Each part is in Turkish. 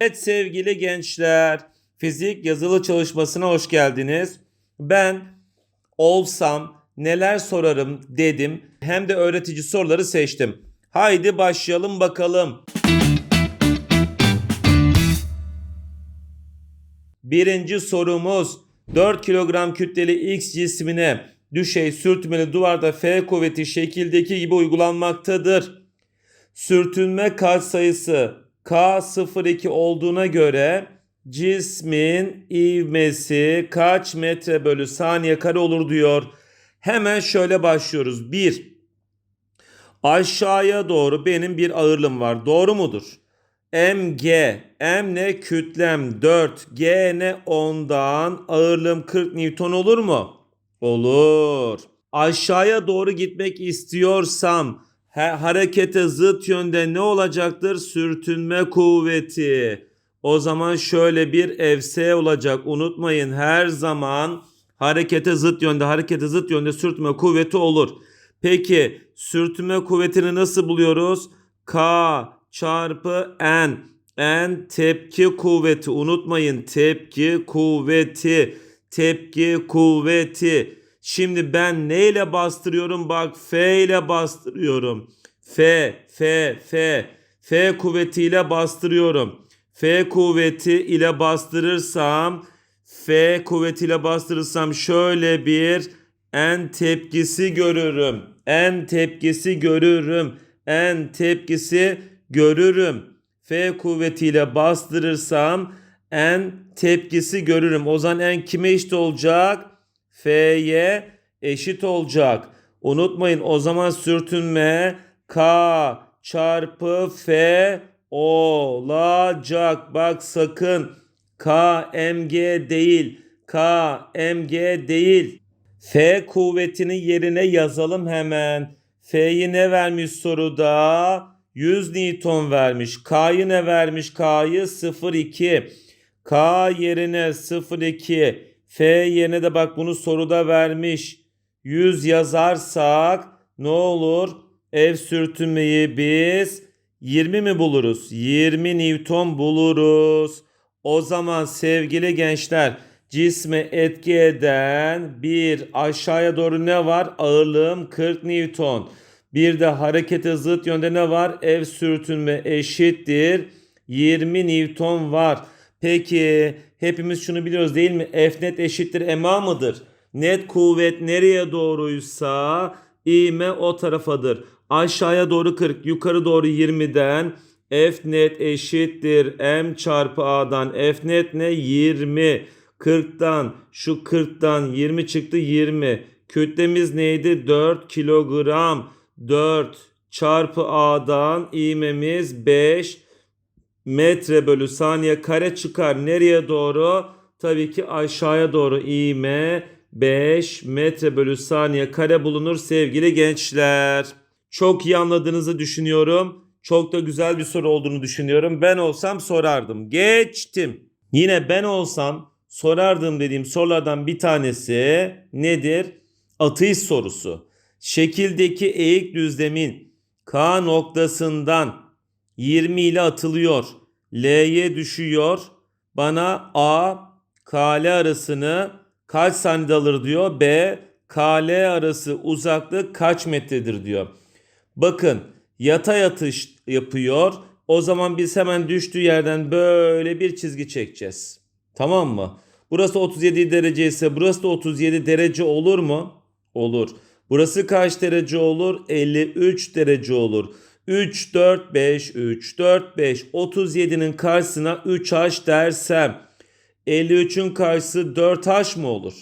Evet sevgili gençler, fizik yazılı çalışmasına hoş geldiniz. Ben olsam neler sorarım dedim. Hem de öğretici soruları seçtim. Haydi başlayalım bakalım. Birinci sorumuz 4 kilogram kütleli X cismine düşey sürtünmeli duvarda F kuvveti şekildeki gibi uygulanmaktadır. Sürtünme katsayısı K02 olduğuna göre cismin ivmesi kaç metre bölü saniye kare olur diyor. Hemen şöyle başlıyoruz. 1. Aşağıya doğru benim bir ağırlığım var. Doğru mudur? mg, m ne kütlem 4, g ne 10'dan ağırlığım 40 Newton olur mu? Olur. Aşağıya doğru gitmek istiyorsam harekete zıt yönde ne olacaktır? Sürtünme kuvveti. O zaman şöyle bir Fs olacak. Unutmayın her zaman harekete zıt yönde, harekete zıt yönde sürtünme kuvveti olur. Peki sürtünme kuvvetini nasıl buluyoruz? K çarpı N. N tepki kuvveti. Unutmayın tepki kuvveti. Tepki kuvveti. Şimdi ben neyle bastırıyorum? Bak F ile bastırıyorum. F, F, F. F kuvvetiyle bastırıyorum. F kuvveti ile bastırırsam F kuvvetiyle bastırırsam şöyle bir N tepkisi görürüm. N tepkisi görürüm. N tepkisi görürüm. F kuvvetiyle bastırırsam N tepkisi görürüm. O zaman N kime eşit olacak? F'ye eşit olacak. Unutmayın o zaman sürtünme K çarpı F olacak. Bak sakın K mg değil. K mg değil. F kuvvetini yerine yazalım hemen. F'yi ne vermiş soruda? 100 Newton vermiş. K'yı ne vermiş? K'yı 0,2. K yerine 0,2. F yerine de bak bunu soruda vermiş. 100 yazarsak ne olur? Ev sürtünmeyi biz 20 mi buluruz? 20 Newton buluruz. O zaman sevgili gençler cisme etki eden bir aşağıya doğru ne var? Ağırlığım 40 Newton. Bir de harekete zıt yönde ne var? Ev sürtünme eşittir. 20 Newton var. Peki hepimiz şunu biliyoruz değil mi? F net eşittir MA mıdır? Net kuvvet nereye doğruysa ivme o tarafadır. Aşağıya doğru 40, yukarı doğru 20'den F net eşittir M çarpı A'dan. F net ne? 20. 40'tan şu 40'tan 20 çıktı 20. Kütlemiz neydi? 4 kilogram. 4 çarpı A'dan ivmemiz 5 metre bölü saniye kare çıkar. Nereye doğru? Tabii ki aşağıya doğru ivme 5 metre bölü saniye kare bulunur sevgili gençler. Çok iyi anladığınızı düşünüyorum. Çok da güzel bir soru olduğunu düşünüyorum. Ben olsam sorardım. Geçtim. Yine ben olsam sorardım dediğim sorulardan bir tanesi nedir? Atış sorusu. Şekildeki eğik düzlemin K noktasından 20 ile atılıyor. L'ye düşüyor. Bana A KL arasını kaç saniyede alır diyor. B KL arası uzaklık kaç metredir diyor. Bakın yatay atış yapıyor. O zaman biz hemen düştüğü yerden böyle bir çizgi çekeceğiz. Tamam mı? Burası 37 derece ise burası da 37 derece olur mu? Olur. Burası kaç derece olur? 53 derece olur. 3, 4, 5, 3, 4, 5. 37'nin karşısına 3h dersem 53'ün karşısı 4h mı olur?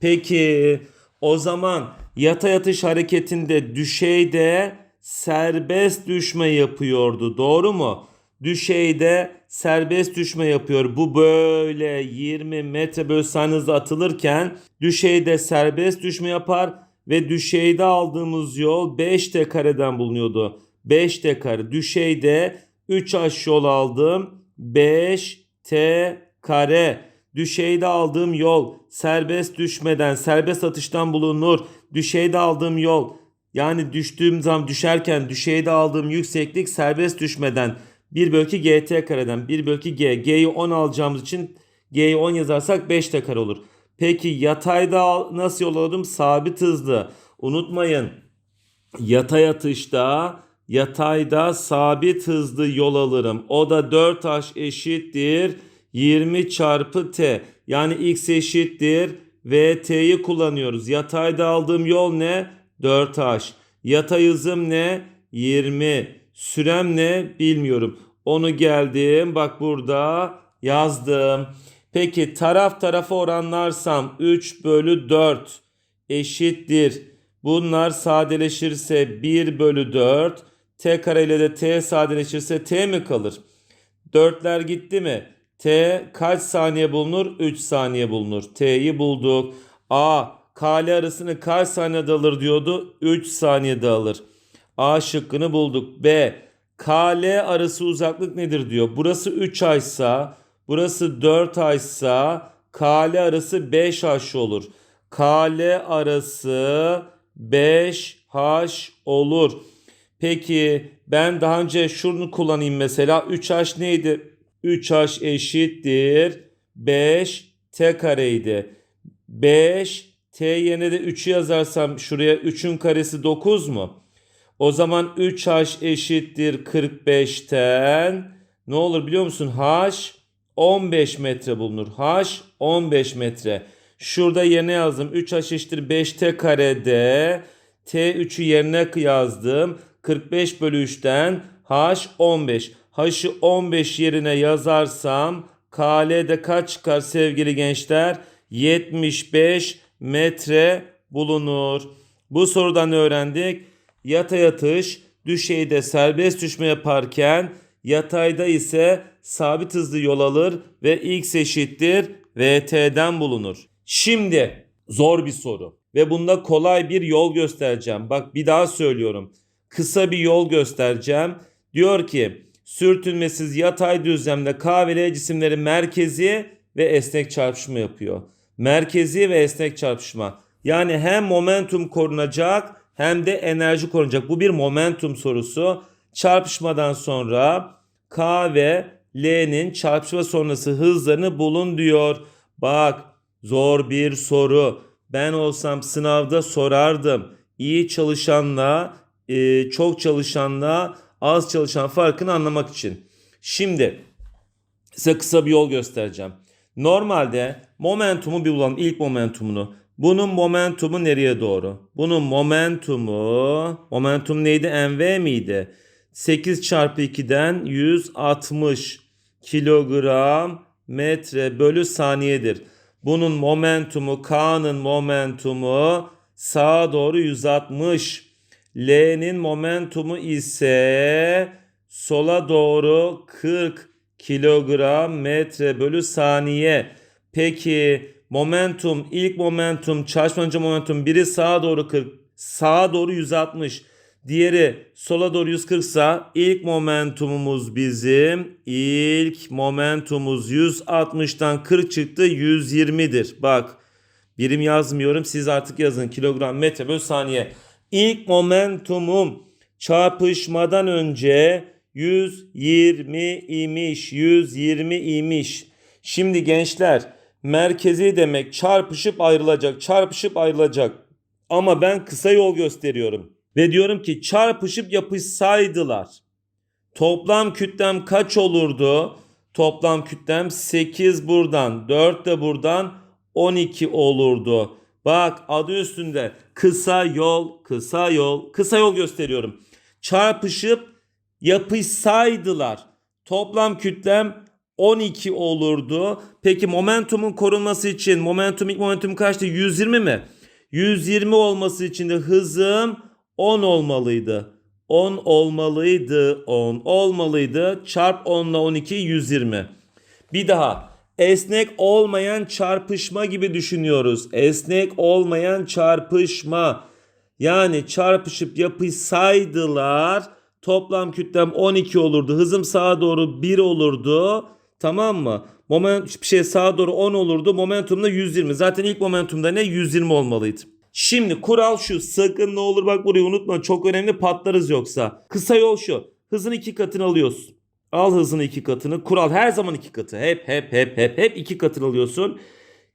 Peki o zaman yatay atış hareketinde düşeyde serbest düşme yapıyordu. Doğru mu? Düşeyde serbest düşme yapıyor. Bu böyle 20 metre bölü saniye atılırken düşeyde serbest düşme yapar ve düşeyde aldığımız yol 5t kareden bulunuyordu. 5t kare. Düşeyde 3h yol aldım. 5t kare. Düşeyde aldığım yol serbest düşmeden, serbest atıştan bulunur. Düşeyde aldığım yol yani düştüğüm zaman düşerken düşeyde aldığım yükseklik serbest düşmeden 1 bölü 2 gt kareden 1 bölü 2 g. G'yi 10 alacağımız için G'yi 10 yazarsak 5 t kare olur. Peki yatayda nasıl yol alırım? Sabit hızlı. Unutmayın yatay atışta yatayda sabit hızlı yol alırım. O da 4h eşittir 20 çarpı t. Yani x eşittir vt'yi kullanıyoruz. Yatayda aldığım yol ne? 4h. Yatay hızım ne? 20. Sürem ne? Bilmiyorum. Onu geldim. Bak burada yazdım. Peki taraf tarafa oranlarsam 3 bölü 4 eşittir. Bunlar sadeleşirse 1 bölü 4. T kare ile de T sadeleşirse T mi kalır? Dörtler gitti mi? T kaç saniye bulunur? 3 saniye bulunur. T'yi bulduk. A kale arasını kaç saniyede alır diyordu? 3 saniyede alır. A şıkkını bulduk. B kale arası uzaklık nedir diyor. Burası 3 aysa, burası 4 aysa kale arası 5 h olur. Kale arası 5h olur. Peki ben daha önce şunu kullanayım mesela 3h neydi? 3h eşittir 5 t kareydi. 5 t yerine de 3'ü yazarsam şuraya 3'ün karesi 9 mu? O zaman 3h eşittir 45'ten ne olur biliyor musun? h 15 metre bulunur. h 15 metre. Şurada yerine yazdım. 3h eşittir 5t karede. T3'ü yerine yazdım. 45 bölü 3'ten h 15. h'ı 15 yerine yazarsam KL'de kaç çıkar sevgili gençler? 75 metre bulunur. Bu sorudan öğrendik. Yatay atış düşeyde serbest düşme yaparken yatayda ise sabit hızlı yol alır ve x eşittir vt'den bulunur. Şimdi zor bir soru ve bunda kolay bir yol göstereceğim. Bak bir daha söylüyorum. Kısa bir yol göstereceğim. Diyor ki sürtünmesiz yatay düzlemde K ve L cisimleri merkezi ve esnek çarpışma yapıyor. Merkezi ve esnek çarpışma. Yani hem momentum korunacak hem de enerji korunacak. Bu bir momentum sorusu. Çarpışmadan sonra K ve L'nin çarpışma sonrası hızlarını bulun diyor. Bak zor bir soru. Ben olsam sınavda sorardım. İyi çalışanla e, çok çalışanla az çalışan farkını anlamak için. Şimdi size kısa bir yol göstereceğim. Normalde momentumu bir bulalım. ilk momentumunu. Bunun momentumu nereye doğru? Bunun momentumu, momentum neydi? mv miydi? 8 çarpı 2'den 160 kilogram metre bölü saniyedir. Bunun momentumu, K'nın momentumu sağa doğru 160. L'nin momentumu ise sola doğru 40 kilogram metre bölü saniye. Peki momentum ilk momentum çarpmanca momentum biri sağa doğru 40 sağa doğru 160 diğeri sola doğru 140 sa ilk momentumumuz bizim ilk momentumumuz 160'tan 40 çıktı 120'dir. Bak birim yazmıyorum siz artık yazın kilogram metre bölü saniye. İlk momentumum çarpışmadan önce 120 imiş 120 imiş. Şimdi gençler merkezi demek çarpışıp ayrılacak çarpışıp ayrılacak. Ama ben kısa yol gösteriyorum. Ve diyorum ki çarpışıp yapışsaydılar. Toplam kütlem kaç olurdu? Toplam kütlem 8 buradan 4 de buradan 12 olurdu. Bak adı üstünde kısa yol kısa yol kısa yol gösteriyorum. Çarpışıp yapışsaydılar toplam kütlem 12 olurdu. Peki momentumun korunması için momentum ilk momentum kaçtı? 120 mi? 120 olması için de hızım 10 olmalıydı. 10 olmalıydı. 10 olmalıydı. Çarp 10 ile 12 120. Bir daha. Esnek olmayan çarpışma gibi düşünüyoruz. Esnek olmayan çarpışma. Yani çarpışıp yapışsaydılar toplam kütlem 12 olurdu. Hızım sağa doğru 1 olurdu. Tamam mı? Moment bir şey sağa doğru 10 olurdu. Momentum da 120. Zaten ilk momentumda ne? 120 olmalıydı. Şimdi kural şu. Sakın ne olur bak burayı unutma. Çok önemli patlarız yoksa. Kısa yol şu. Hızın iki katını alıyorsun. Al hızını iki katını. Kural her zaman iki katı. Hep hep hep hep hep iki katını alıyorsun.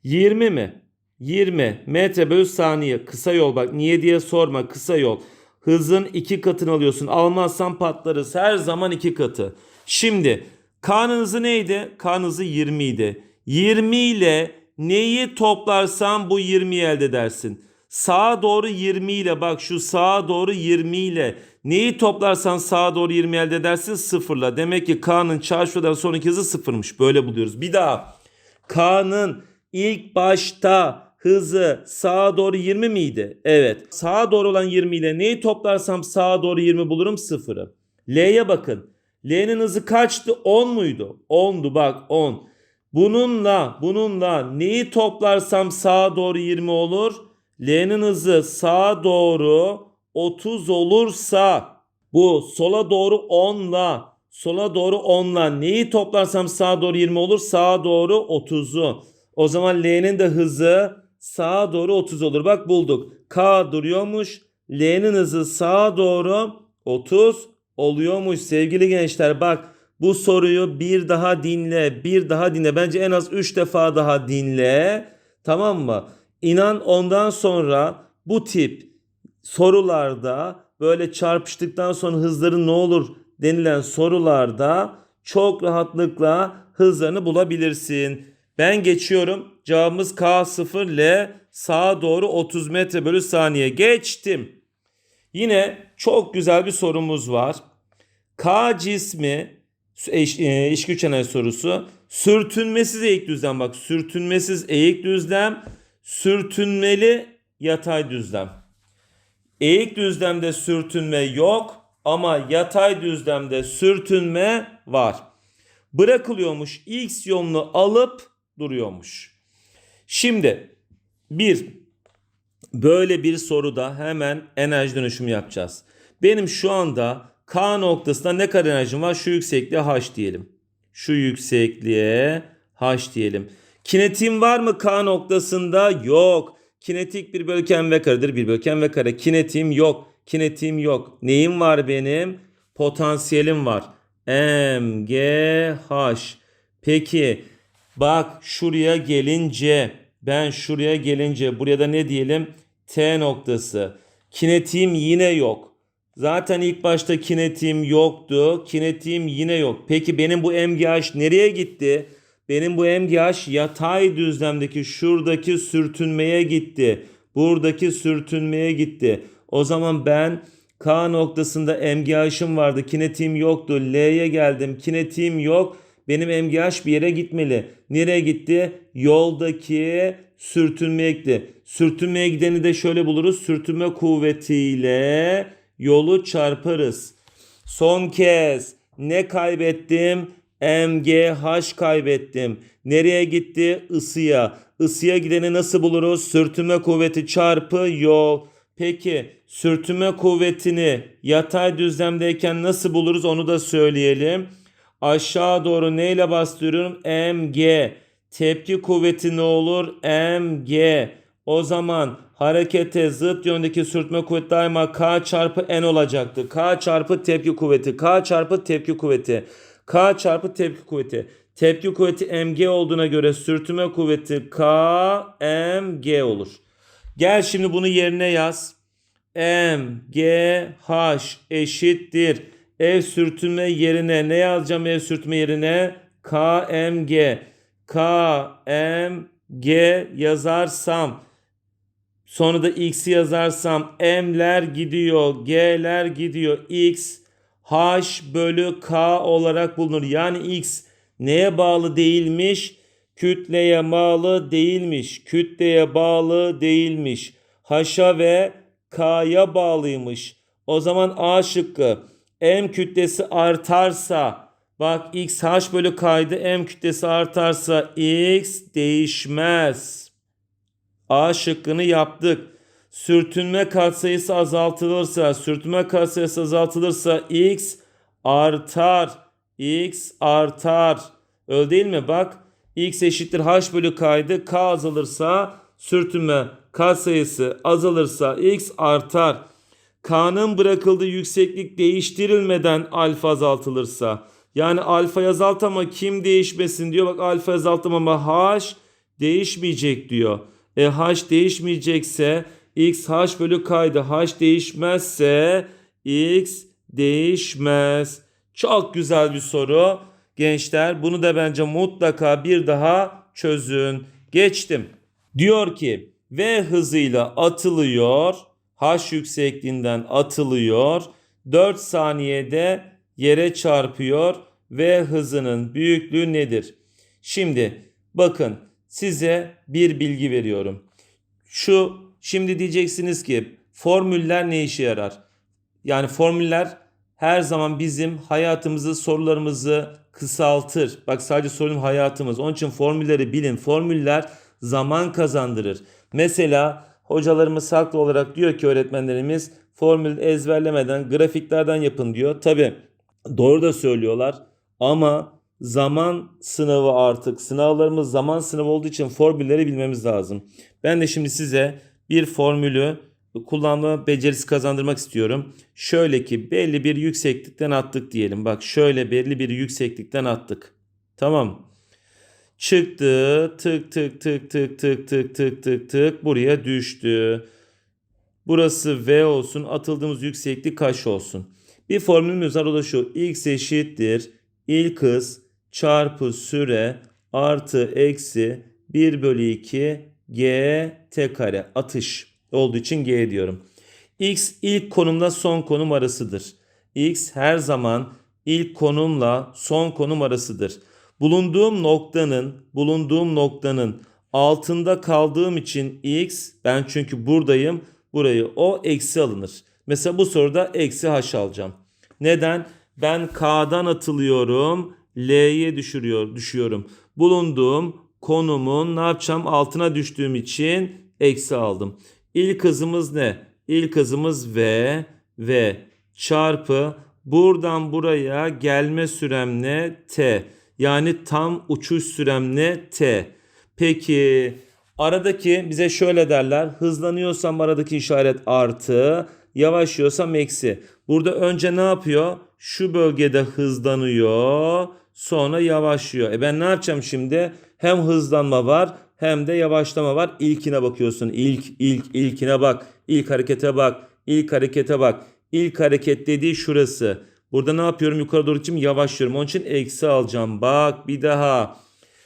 20 mi? 20 metre bölü saniye. Kısa yol bak niye diye sorma kısa yol. Hızın iki katını alıyorsun. Almazsan patlarız. Her zaman iki katı. Şimdi K'nın neydi? K'nın hızı 20 idi. 20 ile neyi toplarsan bu 20'yi elde edersin. Sağa doğru 20 ile bak şu sağa doğru 20 ile neyi toplarsan sağa doğru 20 elde edersin sıfırla. Demek ki K'nın çarşıdan sonraki hızı sıfırmış. Böyle buluyoruz. Bir daha K'nın ilk başta hızı sağa doğru 20 miydi? Evet. Sağa doğru olan 20 ile neyi toplarsam sağa doğru 20 bulurum sıfırı. L'ye bakın. L'nin hızı kaçtı? 10 muydu? 10'du bak 10. Bununla bununla neyi toplarsam sağa doğru 20 olur? L'nin hızı sağa doğru 30 olursa bu sola doğru 10'la sola doğru 10'la neyi toplarsam sağa doğru 20 olur? Sağa doğru 30'u. O zaman L'nin de hızı sağa doğru 30 olur. Bak bulduk. K duruyormuş. L'nin hızı sağa doğru 30 oluyormuş sevgili gençler. Bak bu soruyu bir daha dinle, bir daha dinle. Bence en az 3 defa daha dinle. Tamam mı? İnan ondan sonra bu tip sorularda böyle çarpıştıktan sonra hızları ne olur denilen sorularda çok rahatlıkla hızlarını bulabilirsin. Ben geçiyorum. Cevabımız K0 L sağa doğru 30 metre bölü saniye. Geçtim. Yine çok güzel bir sorumuz var. K cismi e, iş güç sorusu. Sürtünmesiz eğik düzlem bak. Sürtünmesiz eğik düzlem, sürtünmeli yatay düzlem. Eğik düzlemde sürtünme yok ama yatay düzlemde sürtünme var. Bırakılıyormuş x yolunu alıp duruyormuş. Şimdi bir böyle bir soruda hemen enerji dönüşümü yapacağız. Benim şu anda K noktasında ne kadar enerjim var? Şu yüksekliğe H diyelim. Şu yüksekliğe H diyelim. Kinetiğim var mı K noktasında? Yok. Kinetik bir bölgen v karedir. Bir bölgen v kare. Kinetiğim yok. Kinetiğim yok. Neyim var benim? Potansiyelim var. M, G, H. Peki bak şuraya gelince ben şuraya gelince buraya da ne diyelim? T noktası. Kinetiğim yine yok. Zaten ilk başta kinetiğim yoktu. Kinetiğim yine yok. Peki benim bu MGH nereye gitti? Benim bu MGH yatay düzlemdeki şuradaki sürtünmeye gitti. Buradaki sürtünmeye gitti. O zaman ben K noktasında MGH'ım vardı. Kinetiğim yoktu. L'ye geldim. Kinetiğim yok. Benim MGH bir yere gitmeli. Nereye gitti? Yoldaki sürtünmeye gitti. Sürtünmeye gideni de şöyle buluruz. Sürtünme kuvvetiyle yolu çarparız. Son kez ne kaybettim? MGH kaybettim. Nereye gitti? Isıya. Isıya gideni nasıl buluruz? Sürtünme kuvveti çarpı yol. Peki sürtünme kuvvetini yatay düzlemdeyken nasıl buluruz onu da söyleyelim. Aşağı doğru neyle bastırıyorum? MG. Tepki kuvveti ne olur? MG. O zaman harekete zıt yöndeki sürtme kuvveti daima K çarpı N olacaktı. K çarpı tepki kuvveti. K çarpı tepki kuvveti. K çarpı tepki kuvveti. Tepki kuvveti mg olduğuna göre sürtünme kuvveti K mg olur. Gel şimdi bunu yerine yaz. mg h eşittir. Ev sürtünme yerine ne yazacağım ev sürtünme yerine? K mg. K mg yazarsam sonra da x'i yazarsam m'ler gidiyor, g'ler gidiyor. x h bölü k olarak bulunur. Yani x neye bağlı değilmiş? Kütleye bağlı değilmiş. Kütleye bağlı değilmiş. H'a ve k'ya bağlıymış. O zaman A şıkkı m kütlesi artarsa bak x h bölü k'ydı m kütlesi artarsa x değişmez. A şıkkını yaptık. Sürtünme katsayısı azaltılırsa, sürtünme katsayısı azaltılırsa x artar. x artar. Öyle değil mi? Bak x eşittir h bölü k'ydı. K azalırsa sürtünme katsayısı azalırsa x artar. K'nın bırakıldığı yükseklik değiştirilmeden alfa azaltılırsa Yani alfa yazalt ama kim değişmesin diyor. Bak alfa yazalttım ama h değişmeyecek diyor. E h değişmeyecekse x h bölü k'ydı. h değişmezse x değişmez. Çok güzel bir soru. Gençler bunu da bence mutlaka bir daha çözün. Geçtim. Diyor ki v hızıyla atılıyor. H yüksekliğinden atılıyor. 4 saniyede yere çarpıyor. V hızının büyüklüğü nedir? Şimdi bakın size bir bilgi veriyorum. Şu şimdi diyeceksiniz ki formüller ne işe yarar? Yani formüller her zaman bizim hayatımızı, sorularımızı kısaltır. Bak sadece sorun hayatımız. Onun için formülleri bilin. Formüller zaman kazandırır. Mesela hocalarımız haklı olarak diyor ki öğretmenlerimiz formül ezberlemeden grafiklerden yapın diyor. Tabi doğru da söylüyorlar ama zaman sınavı artık sınavlarımız zaman sınavı olduğu için formülleri bilmemiz lazım. Ben de şimdi size bir formülü kullanma becerisi kazandırmak istiyorum. Şöyle ki belli bir yükseklikten attık diyelim. Bak şöyle belli bir yükseklikten attık. Tamam. Çıktı. Tık tık tık tık tık tık tık tık tık buraya düştü. Burası V olsun. Atıldığımız yükseklik kaç olsun? Bir formülümüz var o da şu. X eşittir. İlk hız çarpı süre artı eksi 1 bölü 2 G T kare atış olduğu için G diyorum. X ilk konumla son konum arasıdır. X her zaman ilk konumla son konum arasıdır. Bulunduğum noktanın bulunduğum noktanın altında kaldığım için X ben çünkü buradayım burayı o eksi alınır. Mesela bu soruda eksi H alacağım. Neden? Ben K'dan atılıyorum. L'ye düşürüyor, düşüyorum. Bulunduğum konumun ne yapacağım? Altına düştüğüm için eksi aldım. İlk hızımız ne? İlk hızımız V. V çarpı buradan buraya gelme sürem ne? T. Yani tam uçuş sürem ne? T. Peki aradaki bize şöyle derler. Hızlanıyorsam aradaki işaret artı. Yavaşlıyorsam eksi. Burada önce ne yapıyor? Şu bölgede hızlanıyor. Sonra yavaşlıyor. E ben ne yapacağım şimdi? Hem hızlanma var hem de yavaşlama var. İlkine bakıyorsun. İlk, ilk, ilkine bak. İlk harekete bak. İlk harekete bak. İlk hareket dediği şurası. Burada ne yapıyorum? Yukarı doğru için yavaşlıyorum. Onun için eksi alacağım. Bak bir daha.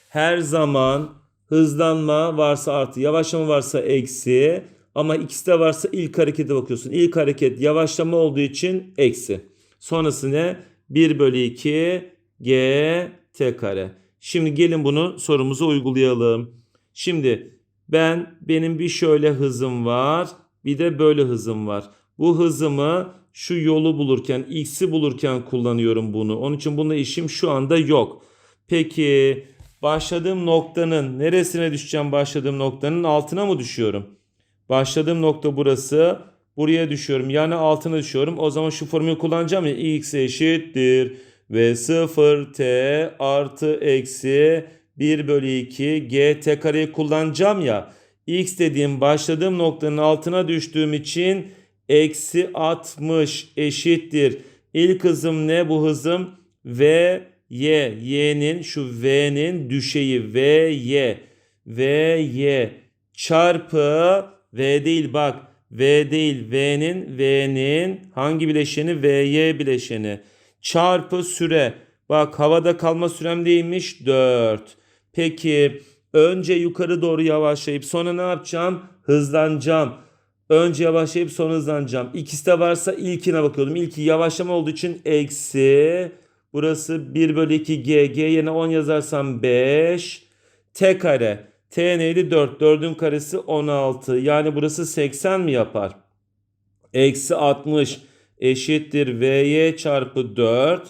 Her zaman hızlanma varsa artı, yavaşlama varsa eksi. Ama ikisi de varsa ilk harekete bakıyorsun. İlk hareket yavaşlama olduğu için eksi. Sonrası ne? 1 bölü 2 g t kare. Şimdi gelin bunu sorumuza uygulayalım. Şimdi ben benim bir şöyle hızım var. Bir de böyle hızım var. Bu hızımı şu yolu bulurken, x'i bulurken kullanıyorum bunu. Onun için bununla işim şu anda yok. Peki başladığım noktanın neresine düşeceğim başladığım noktanın altına mı düşüyorum? Başladığım nokta burası. Buraya düşüyorum. Yani altına düşüyorum. O zaman şu formülü kullanacağım ya. x eşittir. Ve 0 t artı eksi 1 bölü 2 g t kareyi kullanacağım ya. x dediğim başladığım noktanın altına düştüğüm için eksi 60 eşittir. İlk hızım ne bu hızım? V y y'nin şu v'nin düşeyi v y v y çarpı v değil bak v değil v'nin v'nin hangi bileşeni vy bileşeni çarpı süre. Bak havada kalma sürem değilmiş. 4 peki önce yukarı doğru yavaşlayıp sonra ne yapacağım? Hızlanacağım. Önce yavaşlayıp sonra hızlanacağım. İkisi de varsa ilkine bakıyordum. İlki yavaşlama olduğu için eksi. Burası 1 bölü 2 g. G yerine 10 yazarsam 5 t kare. T neydi? 4. 4'ün karesi 16. Yani burası 80 mi yapar? Eksi 60 eşittir Vy çarpı 4.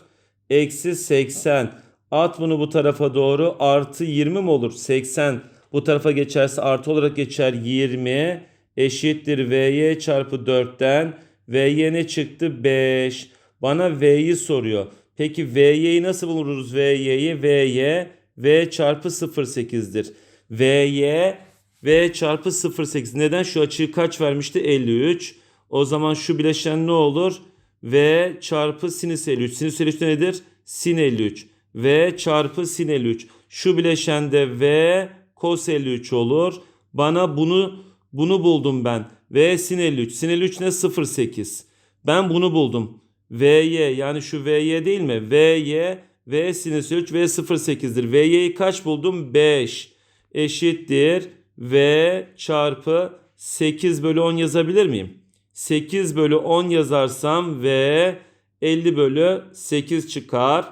Eksi 80. At bunu bu tarafa doğru. Artı 20 mi olur? 80. Bu tarafa geçerse artı olarak geçer 20. Eşittir Vy çarpı 4'ten. Vy ne çıktı? 5. Bana V'yi soruyor. Peki Vy'yi nasıl buluruz Vy'yi? Vy V çarpı 0.8'dir. V'ye V çarpı 0.8. Neden? Şu açıyı kaç vermişti? 53. O zaman şu bileşen ne olur? V çarpı sinüs 53. Sinüs 53 nedir? sin 53. V çarpı sin 53. Şu bileşende V kos 53 olur. Bana bunu bunu buldum ben. V sin 53. Sin 53 ne? 0,8. Ben bunu buldum. Vy yani şu Vy değil mi? Vy V sinüs 3 V 0,8'dir. Vy'yi kaç buldum? 5 eşittir. V çarpı 8 bölü 10 yazabilir miyim? 8 bölü 10 yazarsam V 50 bölü 8 çıkar.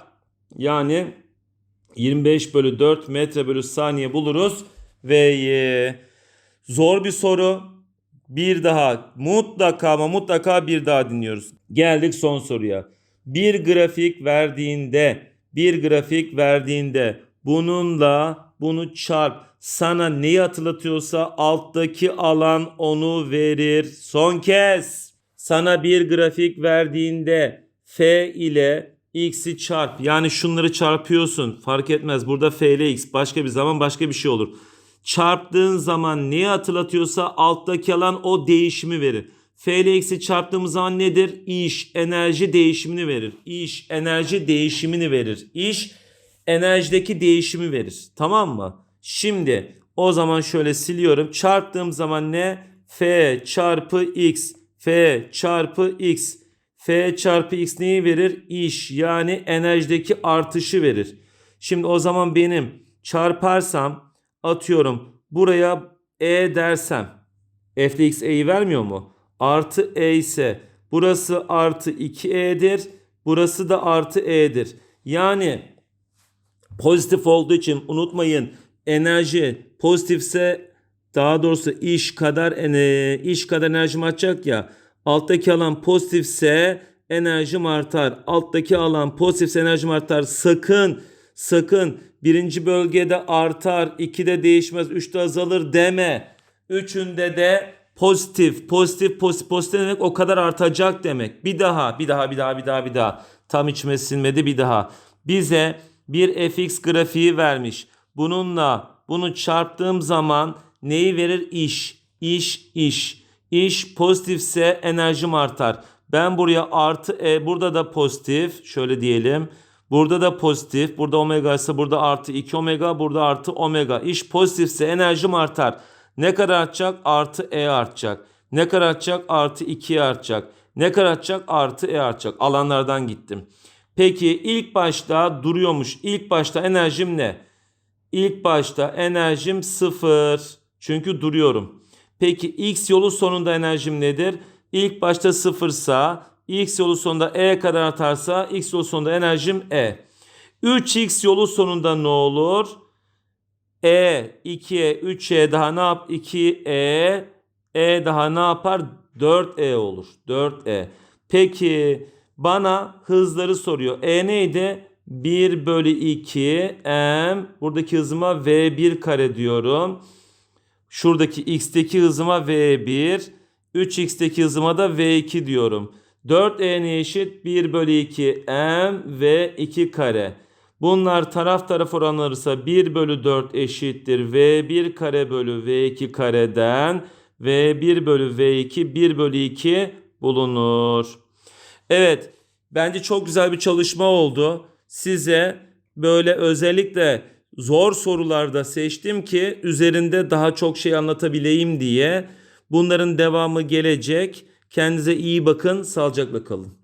Yani 25 bölü 4 metre bölü saniye buluruz. V'yi. Zor bir soru. Bir daha mutlaka ama mutlaka bir daha dinliyoruz. Geldik son soruya. Bir grafik verdiğinde, bir grafik verdiğinde bununla bunu çarp. Sana neyi hatırlatıyorsa alttaki alan onu verir. Son kez. Sana bir grafik verdiğinde f ile x'i çarp. Yani şunları çarpıyorsun. Fark etmez. Burada f ile x başka bir zaman başka bir şey olur çarptığın zaman neyi hatırlatıyorsa alttaki alan o değişimi verir. F ile x'i çarptığımız zaman nedir? İş, enerji değişimini verir. İş, enerji değişimini verir. İş, enerjideki değişimi verir. Tamam mı? Şimdi o zaman şöyle siliyorum. Çarptığım zaman ne? F çarpı x. F çarpı x. F çarpı x neyi verir? İş yani enerjideki artışı verir. Şimdi o zaman benim çarparsam atıyorum buraya e dersem f x e'yi vermiyor mu? Artı e ise burası artı 2e'dir. Burası da artı e'dir. Yani pozitif olduğu için unutmayın enerji pozitifse daha doğrusu iş kadar iş kadar enerjim artacak ya. Alttaki alan pozitifse enerjim artar. Alttaki alan pozitifse enerjim artar. Sakın sakın birinci bölgede artar, ikide değişmez, üçte azalır deme. Üçünde de pozitif, pozitif, pozitif, pozitif demek o kadar artacak demek. Bir daha, bir daha, bir daha, bir daha, bir daha. Tam içime sinmedi bir daha. Bize bir fx grafiği vermiş. Bununla bunu çarptığım zaman neyi verir? İş, iş, iş. İş pozitifse enerjim artar. Ben buraya artı e, burada da pozitif. Şöyle diyelim. Burada da pozitif. Burada omega ise burada artı 2 omega. Burada artı omega. İş pozitifse enerjim artar. Ne kadar artacak? Artı E artacak. Ne kadar artacak? Artı 2 artacak. Ne kadar artacak? Artı E artacak. Alanlardan gittim. Peki ilk başta duruyormuş. İlk başta enerjim ne? İlk başta enerjim 0. Çünkü duruyorum. Peki x yolu sonunda enerjim nedir? İlk başta 0 sa x yolu sonunda e kadar artarsa x yolu sonunda enerjim e. 3x yolu sonunda ne olur? E 2e 3e daha ne yap? 2e e daha ne yapar? 4e olur. 4e. Peki bana hızları soruyor. E neydi? 1 bölü 2 m. Buradaki hızıma v1 kare diyorum. Şuradaki x'teki hızıma v1. 3x'teki hızıma da v2 diyorum. 4e ne eşit? 1 bölü 2 m ve 2 kare. Bunlar taraf taraf oranlarsa 1 bölü 4 eşittir. V1 kare bölü V2 kareden V1 bölü V2 1 bölü 2 bulunur. Evet bence çok güzel bir çalışma oldu. Size böyle özellikle zor sorularda seçtim ki üzerinde daha çok şey anlatabileyim diye. Bunların devamı gelecek. Kendinize iyi bakın, sağlıcakla kalın.